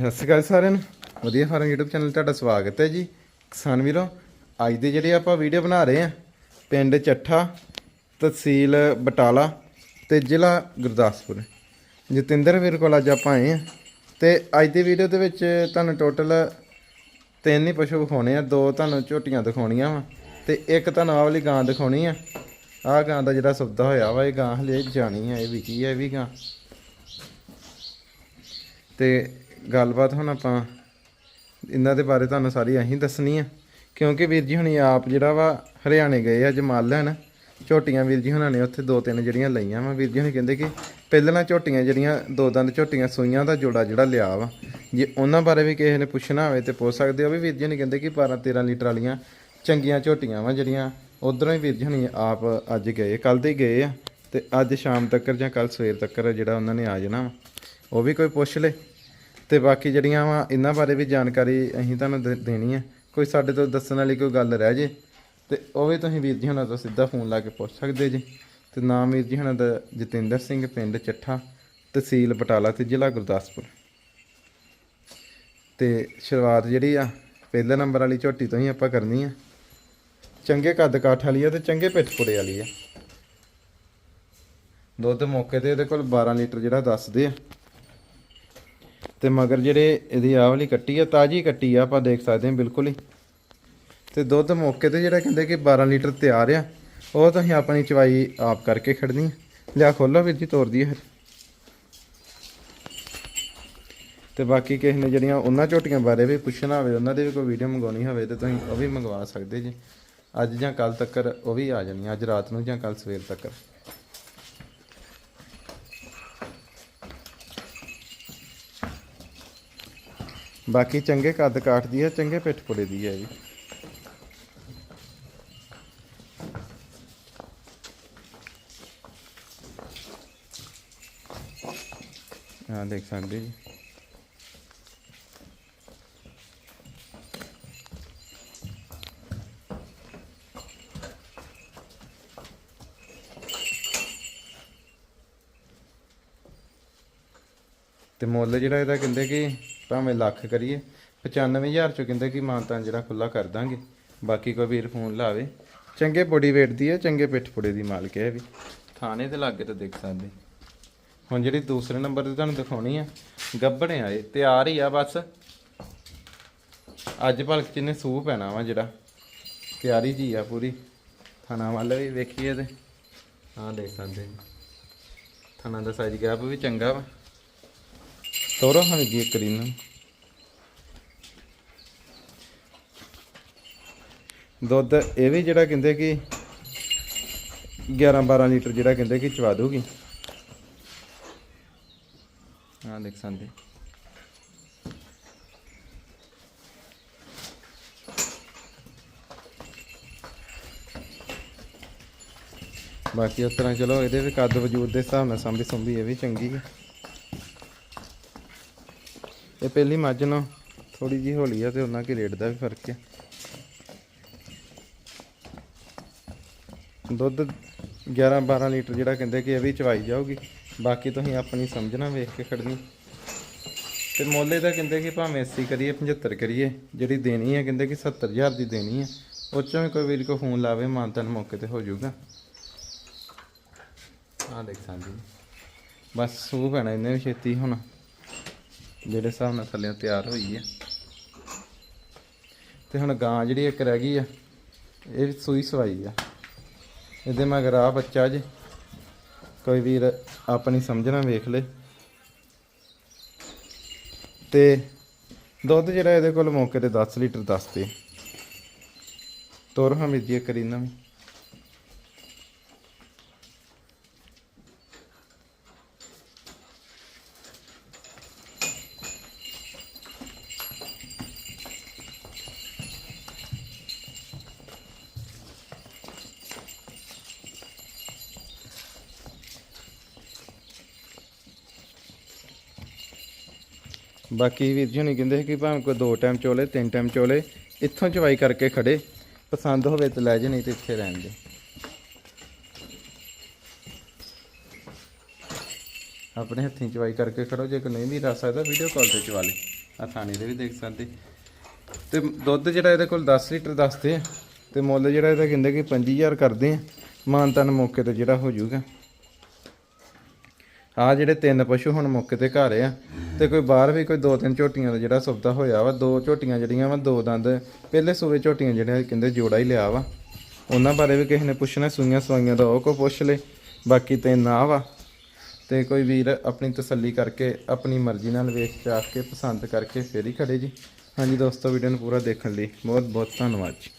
ਸਤਿ ਸ਼੍ਰੀ ਅਕਾਲ ਸਾਰਿਆਂ ਨੂੰ। ਵਧੀਆ ਫਾਰਮ YouTube ਚੈਨਲ ਤੁਹਾਡਾ ਸਵਾਗਤ ਹੈ ਜੀ। ਕਿਸਾਨ ਵੀਰੋ, ਅੱਜ ਦੇ ਜਿਹੜੇ ਆਪਾਂ ਵੀਡੀਓ ਬਣਾ ਰਹੇ ਆ ਪਿੰਡ ਚੱਠਾ, ਤਹਿਸੀਲ ਬਟਾਲਾ ਤੇ ਜ਼ਿਲ੍ਹਾ ਗੁਰਦਾਸਪੁਰ। ਜਤਿੰਦਰ ਵੀਰ ਕੋਲ ਅੱਜ ਆਪਾਂ ਆਏ ਆ ਤੇ ਅੱਜ ਦੀ ਵੀਡੀਓ ਦੇ ਵਿੱਚ ਤੁਹਾਨੂੰ ਟੋਟਲ ਤਿੰਨ ਹੀ ਪਸ਼ੂ ਵਿਖਾਉਣੇ ਆ, ਦੋ ਤੁਹਾਨੂੰ ਝੋਟੀਆਂ ਦਿਖਾਉਣੀਆਂ ਵਾ ਤੇ ਇੱਕ ਤੁਹਾਨੂੰ ਆਹ ਵਾਲੀ ਗਾਂ ਦਿਖਾਉਣੀ ਆ। ਆਹ ਗਾਂ ਦਾ ਜਿਹੜਾ ਸੌਦਾ ਹੋਇਆ ਵਾ, ਇਹ ਗਾਂ ਹਲੇ ਜਾਣੀ ਆ, ਇਹ ਵਿਕੀ ਆ, ਇਹ ਵੀ ਗਾਂ। ਤੇ ਗੱਲਬਾਤ ਹੁਣ ਆਪਾਂ ਇਹਨਾਂ ਦੇ ਬਾਰੇ ਤੁਹਾਨੂੰ ਸਾਰੀ ਅਸੀਂ ਦੱਸਣੀ ਆ। ਕਿਉਂਕਿ ਵੀਰ ਜੀ ਹੁਣੀ ਆਪ ਜਿਹੜਾ ਵਾ ਹਰਿਆਣੇ ਗਏ ਆ ਜਮਾਲ ਲੈਣ ਝੋਟੀਆਂ ਵੀਰ ਜੀ ਹੁਣਾਂ ਨੇ ਉੱਥੇ ਦੋ ਤਿੰਨ ਜਿਹੜੀਆਂ ਲਈਆਂ ਵਾ। ਵੀਰ ਜੀ ਹੁਣੀ ਕਹਿੰਦੇ ਕਿ ਪਹਿਲਾਂ ਝੋਟੀਆਂ ਜਿਹੜੀਆਂ ਦੋ ਦੰਦ ਝੋਟੀਆਂ ਸੂਈਆਂ ਦਾ ਜੋੜਾ ਜਿਹੜਾ ਲਿਆ ਵਾ। ਜੇ ਉਹਨਾਂ ਬਾਰੇ ਵੀ ਕਿਸੇ ਨੇ ਪੁੱਛਣਾ ਹੋਵੇ ਤੇ ਪੁੱਛ ਸਕਦੇ ਹੋ ਵੀ ਵੀਰ ਜੀ ਹੁਣੀ ਕਹਿੰਦੇ ਕਿ 12 13 ਲੀਟਰ ਵਾਲੀਆਂ ਚੰਗੀਆਂ ਝੋਟੀਆਂ ਵਾ ਜਿਹੜੀਆਂ ਉਧਰੋਂ ਹੀ ਵੀਰ ਜੀ ਹੁਣੀ ਆਪ ਅੱਜ ਗਏ ਕੱਲ ਦੇ ਗਏ ਆ। ਤੇ ਅੱਜ ਸ਼ਾਮ ਤੱਕ ਜਾਂ ਕੱਲ ਸਵੇਰ ਤੱਕ ਜਿਹੜਾ ਉਹਨਾਂ ਨੇ ਆ ਜਾਣਾ ਵਾ। ਉਹ ਵੀ ਕੋਈ ਪੁੱਛ ਲੇ। ਤੇ ਬਾਕੀ ਜਿਹੜੀਆਂ ਵਾ, ਇਹਨਾਂ ਬਾਰੇ ਵੀ ਜਾਣਕਾਰੀ ਅਸੀਂ ਤੁਹਾਨੂੰ ਦੇ- ਦੇਣੀ ਹੈ। ਕੋਈ ਸਾਡੇ ਤੋਂ ਦੱਸਣ ਵਾਲੀ ਕੋਈ ਗੱਲ ਰਹਿ ਜੇ, ਤੇ ਉਹ ਵੀ ਤੁਸੀਂ ਵੀਰ ਜੀ ਹੁਣਾਂ ਤੋਂ ਸਿੱਧਾ ਫੋਨ ਲਾ ਕੇ ਪੁੱਛ ਸਕਦੇ ਜੀ। ਤੇ ਨਾਮ ਵੀਰ ਜੀ ਹੁਣਾਂ ਦਾ ਜਤਿੰਦਰ ਸਿੰਘ, ਪਿੰਡ ਚੱਠਾ, ਤਹਿਸੀਲ ਬਟਾਲਾ ਤੇ ਜ਼ਿਲ੍ਹਾ ਗੁਰਦਾਸਪੁਰ। ਤੇ ਸ਼ੁਰੂਆਤ ਜਿਹੜੀ ਆ, ਪਹਿਲੇ ਨੰਬਰ ਵਾਲੀ ਝੋਟੀ ਤੋਂ ਹੀ ਆਪਾਂ ਕਰਨੀ ਆ। ਚੰਗੇ ਕੱਦ ਕਾਠ ਵਾਲੀ ਆ ਤੇ ਚੰਗੇ ਪਿੱਠਪੁੜੇ ਵਾਲੀ ਆ। ਦੁੱਧ ਮੌਕੇ ਤੇ ਇਹਦੇ ਕੋਲ 12 ਲੀਟਰ ਜਿਹੜਾ ਦੱਸਦੇ ਆ। ਤੇ ਮਗਰ ਜਿਹੜੇ ਇਹਦੀ ਆਹ ਵਾਲੀ ਕੱਟੀ ਆ, ਤਾਜੀ ਕੱਟੀ ਆ, ਆਪਾਂ ਦੇਖ ਸਕਦੇ ਹਾਂ ਬਿਲਕੁਲ ਹੀ। ਤੇ ਦੁੱਧ ਮੌਕੇ ਤੇ ਜਿਹੜਾ ਕਹਿੰਦੇ ਕਿ 12 ਲੀਟਰ ਤਿਆਰ ਆ, ਉਹ ਤੁਸੀਂ ਆਪਣੀ ਚਵਾਈ ਆਪ ਕਰਕੇ ਖੜਨੀ ਆ। ਲਿਆ ਖੋਲੋ ਵੀਰ ਜੀ ਤੋਰਦੀ ਹੈ ਫਿਰ ਤੇ ਬਾਕੀ ਕਿਸੇ ਨੇ ਜਿਹੜੀਆਂ ਉਹਨਾਂ ਝੋਟੀਆਂ ਬਾਰੇ ਵੀ ਪੁੱਛਣਾ ਹੋਵੇ, ਉਹਨਾਂ ਦੀ ਵੀ ਕੋਈ ਵੀਡੀਓ ਮੰਗਾਉਣੀ ਹੋਵੇ, ਤੇ ਤੁਸੀਂ ਉਹ ਵੀ ਮੰਗਵਾ ਸਕਦੇ ਜੀ। ਅੱਜ ਜਾਂ ਕੱਲ ਤੱਕ ਉਹ ਵੀ ਆ ਜਾਣੀ ਅੱਜ ਰਾਤ ਨੂੰ ਜਾਂ ਕੱਲ ਸਵੇਰ ਤੱਕ ਬਾਕੀ ਚੰਗੇ ਕੱਦ ਕਾਠ ਦੀ ਹੈ, ਚੰਗੇ ਪਿੱਠ ਪੁੜੇ ਦੀ ਹੈ ਜੀ। ਆ ਦੇਖ ਸਕਦੇ ਜੀ। ਤੇ ਮੁੱਲ ਜਿਹੜਾ ਇਹਦਾ ਕਹਿੰਦੇ ਕਿ ਭਾਵੇਂ ਲੱਖ ਕਰੀਏ 95000 ਚੋਂ ਕਹਿੰਦੇ ਕਿ ਮਾਨਤਾਨ ਜਿਹੜਾ ਖੁੱਲਾ ਕਰ ਦਾਂਗੇ ਬਾਕੀ ਕੋਈ ਵੀਰ ਫੋਨ ਲਾਵੇ। ਚੰਗੇ ਬੋਡੀ weight ਦੀ ਹੈ ਚੰਗੇ ਪਿੱਠ ਪੁੜੇ ਦੀ ਮਾਲਕ ਹੈ ਵੀ। ਥਾਣੇ ਦੇ ਲਾਗੇ ਤੇ ਦੇਖ ਸਕਦੇ। ਹੁਣ ਜਿਹੜੀ ਦੂਸਰੇ ਨੰਬਰ ਤੇ ਤੁਹਾਨੂੰ ਦਿਖਾਉਣੀ ਆ ਗੱਬਣੇ ਆਏ ਤਿਆਰ ਹੀ ਆ ਬਸ। ਅੱਜ ਭਲਕ ਇਹਨੇ ਸੂਪ ਪੈਣਾ ਵਾ ਜਿਹੜਾ। ਤਿਆਰੀ ਜੀ ਆ ਪੂਰੀ। ਥਾਣਾ ਵੱਲ ਵੀ ਵੇਖੀਏ ਤੇ। ਹਾਂ ਦੇਖ ਸਕਦੇ। ਥਾਣਾ ਦਾ ਸਾਈਜ਼ ਗੈਪ ਵੀ ਚੰਗਾ ਵਾ। ਤੋਰੋ ਹਾਂ ਜੀ ਦੁੱਧ ਇਹ ਵੀ ਜਿਹੜਾ ਕਹਿੰਦੇ ਕਿ 11 12 ਲੀਟਰ ਜਿਹੜਾ ਕਹਿੰਦੇ ਕਿ ਚਵਾ ਦੂਗੀ ਹਾਂ ਦੇਖ ਸਕਦੇ ਬਾਕੀ ਉਸ ਤਰ੍ਹਾਂ ਚਲੋ, ਇਹਦੇ ਵੀ ਕੱਦ ਵਜੂਦ ਦੇ ਹਿਸਾਬ ਨਾਲ ਸੰਭੀ ਸੰਭੀ ਇਹ ਵੀ ਚੰਗੀ ਹੈ ਇਹ ਪਹਿਲੀ ਮੱਝ ਨੂੰ ਥੋੜੀ ਜੀ ਹੌਲੀ ਆ ਤੇ ਉਹਨਾਂ ਕੀ ਰੇਟ ਦਾ ਵੀ ਫ਼ਰਕ ਹੈ ਦੁੱਧ 11 12 ਲੀਟਰ ਜਿਹੜਾ ਕਹਿੰਦੇ ਕਿ ਇਹ ਵੀ ਚਵਾਈ ਜਾਊਗੀ। ਬਾਕੀ ਤੁਸੀਂ ਆਪਣੀ ਸਮਝਣਾ ਵੇਖ ਕੇ ਖੜਨੀ ਤੇ ਮੋਲੇ ਦਾ ਕਹਿੰਦੇ ਕਿ ਭਾਵੇਂ 80 ਕਰੀਏ 75 ਕਰੀਏ, ਜਿਹੜੀ ਦੇਣੀ ਹੈ ਕਹਿੰਦੇ ਕਿ 70000 ਦੀ ਦੇਣੀ ਹੈ ਉਹ ਚੋਂ ਵੀ ਕੋਈ ਵੀਰ ਕੋ ਫੋਨ ਲਾਵੇ ਮਾਨਤਨ ਮੌਕੇ ਤੇ ਹੋ ਜਾਊਗਾ। ਆ ਦੇਖ ਸਕਦੇ ਜੀ। ਬਸ ਸੂ ਪੈਣਾ ਇਹਨੇ ਵੀ ਛੇਤੀ ਹੁਣ। ਜਿਹੜੇ ਹਿਸਾਬ ਨਾਲ ਥੱਲੇ ਤਿਆਰ ਹੋਈ ਹੈ ਤੇ ਹੁਣ ਗਾਂ ਜਿਹੜੀ ਇੱਕ ਰਹਿ ਗਈ ਆ, ਇਹ ਸੂਈ ਸਵਾਈ ਆ। ਇਹਦੇ ਮਗਰ ਆ ਬੱਚਾ ਜੇ, ਕੋਈ ਵੀਰ ਆਪਣੀ ਸਮਝਣਾ ਵੇਖ ਲੇ। ਤੇ ਦੁੱਧ ਜਿਹੜਾ ਇਹਦੇ ਕੋਲ ਮੌਕੇ ਤੇ 10 ਲੀਟਰ ਦੱਸਦੇ ਤੋਰ ਹਮੀ ਜੀ ਕਰੀਨਾ ਵੀ ਬਾਕੀ ਵੀਰ ਜੀ ਹੁਣੀ ਕਹਿੰਦੇ ਕਿ ਭਾਵੇਂ ਕੋਈ ਦੋ ਟਾਈਮ ਚੋਲੇ, ਤਿੰਨ ਟਾਈਮ ਚੋਲੇ, ਇੱਥੋਂ ਚਵਾਈ ਕਰਕੇ ਖੜੇ। ਪਸੰਦ ਹੋਵੇ ਤੇ ਲੈ ਜੇ, ਨਹੀਂ ਤੇ ਇੱਥੇ ਰਹਿਣ ਦੇ। ਆਪਣੇ ਹੱਥੀਂ ਚਵਾਈ ਕਰਕੇ ਖੜੋ, ਜੇ ਕੋਈ ਨਹੀਂ ਵੀ ਰੱਖ ਸਕਦਾ ਵੀਡੀਓ ਕਾਲ ਤੇ ਚਵਾ ਲੇ। ਆ ਥਾਣੇ ਦੇ ਵੀ ਦੇਖ ਸਕਦੇ। ਤੇ ਦੁੱਧ ਜਿਹੜਾ ਇਹਦੇ ਕੋਲ 10 ਲੀਟਰ ਦੱਸਦੇ ਆ, ਤੇ ਮੁੱਲ ਜਿਹੜਾ ਇਹਦਾ ਕਹਿੰਦੇ ਕਿ 25000 ਕਰਦੇ ਆ। ਮਾਨਤਨ ਮੌਕੇ ਤੇ ਜਿਹੜਾ ਹੋ ਜਾਊਗਾ। ਆ ਜਿਹੜੇ ਤਿੰਨ ਪਸ਼ੂ ਹੁਣ ਮੌਕੇ ਤੇ ਘਰ ਆ ਤੇ ਕੋਈ ਬਾਹਰ ਵੀ ਕੋਈ ਦੋ ਤਿੰਨ ਝੋਟੀਆਂ ਦਾ ਜਿਹੜਾ ਸੌਦਾ ਹੋਇਆ ਵਾ, ਦੋ ਝੋਟੀਆਂ ਜਿਹੜੀਆਂ ਵਾ, ਦੋ ਦੰਦ, ਪਹਿਲੇ ਸੂਵੇ ਝੋਟੀਆਂ ਜਿਹੜੀਆਂ ਕਹਿੰਦੇ ਜੋੜਾ ਹੀ ਲਿਆ ਵਾ। ਉਹਨਾਂ ਬਾਰੇ ਵੀ ਕਿਸੇ ਨੇ ਪੁੱਛਣਾ, ਸੂਈਆਂ ਸਵਾਈਆਂ ਦਾ ਉਹ ਕੋ ਪੁੱਛ ਲੇ, ਬਾਕੀ ਤੇ ਨਾ ਵਾ। ਤੇ ਕੋਈ ਵੀਰ ਆਪਣੀ ਤਸੱਲੀ ਕਰਕੇ, ਆਪਣੀ ਮਰਜ਼ੀ ਨਾਲ ਵੇਚ ਚਾਖ ਕੇ, ਪਸੰਦ ਕਰਕੇ ਫੇਰ ਹੀ ਖੜੇ ਜੀ। ਹਾਂਜੀ ਦੋਸਤੋ ਵੀਡੀਓ ਨੂੰ ਪੂਰਾ ਦੇਖਣ ਲਈ ਬਹੁਤ ਬਹੁਤ ਧੰਨਵਾਦ ਜੀ।